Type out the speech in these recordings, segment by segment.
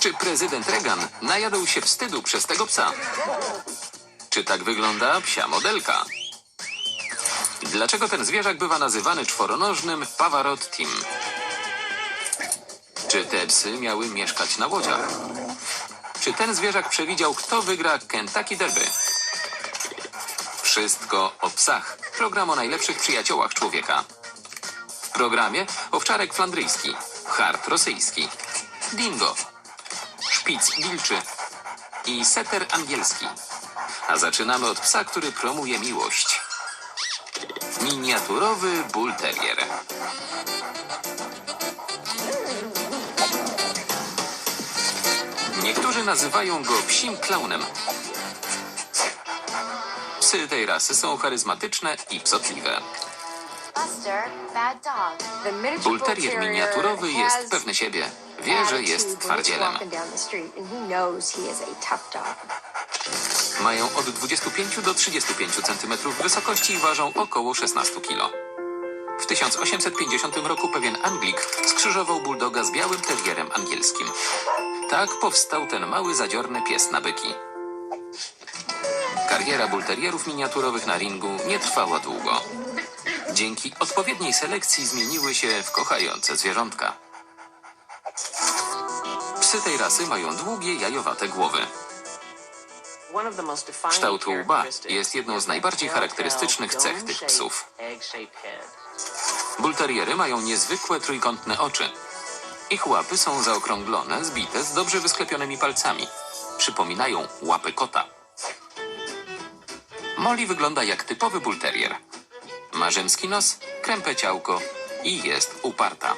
Czy prezydent Reagan najadł się wstydu przez tego psa? Czy tak wygląda psia modelka? Dlaczego ten zwierzak bywa nazywany czworonożnym Pavarottim? Czy te psy miały mieszkać na łodziach? Czy ten zwierzak przewidział, kto wygra Kentucky Derby? Wszystko o psach. Program o najlepszych przyjaciołach człowieka. W programie owczarek flandryjski, hart rosyjski, dingo, szpic wilczy i setter angielski. A zaczynamy od psa, który promuje miłość. Miniaturowy bull terrier. Niektórzy nazywają go psim klaunem. Psy tej rasy są charyzmatyczne i psotliwe. Bull terrier miniaturowy jest pewny siebie. Wie, że jest twardzielem. Mają od 25 do 35 cm wysokości i ważą około 16 kg. W 1850 roku pewien Anglik skrzyżował bulldoga z białym terrierem angielskim. Tak powstał ten mały zadziorny pies na byki. Kariera bullterrierów miniaturowych na ringu nie trwała długo. Dzięki odpowiedniej selekcji zmieniły się w kochające zwierzątka. Psy tej rasy mają długie, jajowate głowy. Kształt łba jest jedną z najbardziej charakterystycznych cech tych psów. Bullterriery mają niezwykłe trójkątne oczy. Ich łapy są zaokrąglone, zbite z dobrze wysklepionymi palcami. Przypominają łapy kota. Molly wygląda jak typowy bullterrier. Ma rzymski nos, krępe ciałko i jest uparta.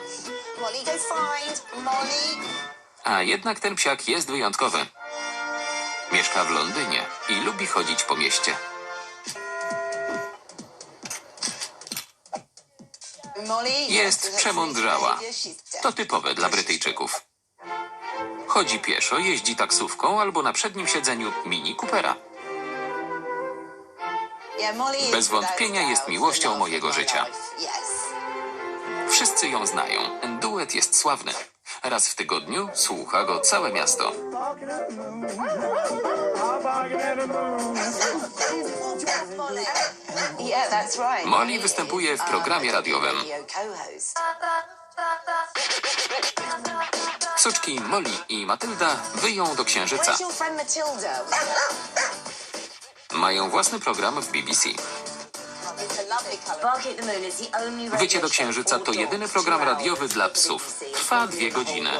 Molly, go find. Molly. A jednak ten psiak jest wyjątkowy. Mieszka w Londynie i lubi chodzić po mieście. Jest przemądrzała. To typowe dla Brytyjczyków. Chodzi pieszo, jeździ taksówką albo na przednim siedzeniu Mini Coopera. Bez wątpienia jest miłością mojego życia. Wszyscy ją znają. Duet jest sławny. Raz w tygodniu słucha go całe miasto. Molly występuje w programie radiowym. Suczki Molly i Matylda wyją do księżyca. Mają własny program w BBC. Wycie do księżyca to jedyny program radiowy dla psów. Trwa dwie godziny.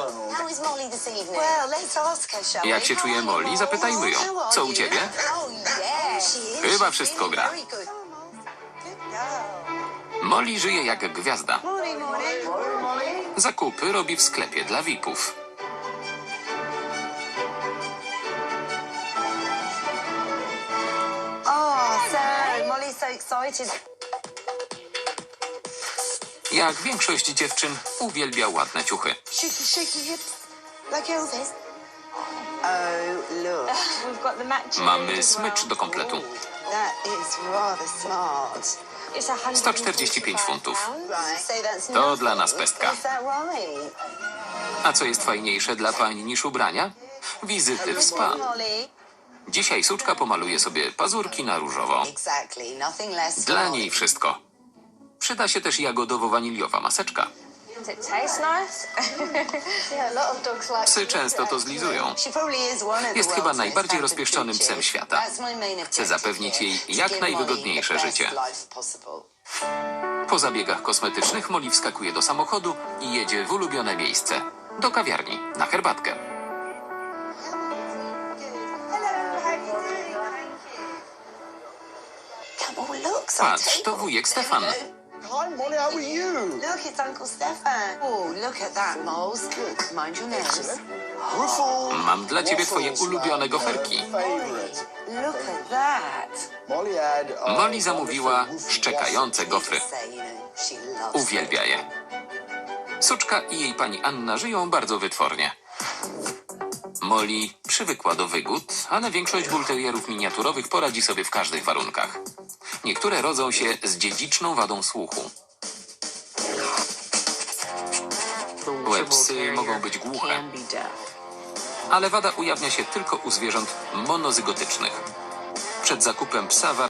Jak się czuje Molly? Zapytajmy ją. Co u ciebie? Oh. Chyba wszystko gra. Molly żyje jak gwiazda. Zakupy robi w sklepie dla VIP-ów. So excited. Jak większość dziewczyn uwielbia ładne ciuchy. Shaky, shaky hips. Like Elvis. Oh, look. We've got the matching Mamy as smycz do kompletu. That is rather smart. It's 145 145 funtów. Right. So that's To dla nas pestka. Is that right? A co jest fajniejsze dla pań niż ubrania? Wizyty w spa. Molly. Dzisiaj suczka pomaluje sobie pazurki na różowo. Dla niej wszystko. Przyda się też jagodowo-waniliowa maseczka. Psy często to zlizują. Jest chyba najbardziej rozpieszczonym psem świata. Chcę zapewnić jej jak najwygodniejsze życie. Po zabiegach kosmetycznych Molly wskakuje do samochodu i jedzie w ulubione miejsce. Do kawiarni, na herbatkę. Patrz, to wujek Stefan. Hi, Molly, how are you? Look, it's Uncle Stefan. Oh, look at that, Moles. Mind your nose. Mam dla ciebie twoje ulubione goferki. Look at that. Molly had. uh, Molly zamówiła szczekające gofry. Uwielbia je. Suczka i jej pani Anna żyją bardzo wytwornie. Molly przywykła do wygód, ale większość bulterierów miniaturowych poradzi sobie w każdych warunkach. Niektóre rodzą się z dziedziczną wadą słuchu. Łe psy mogą być głuche. ale wada ujawnia się tylko u zwierząt monozygotycznych. Przed zakupem psa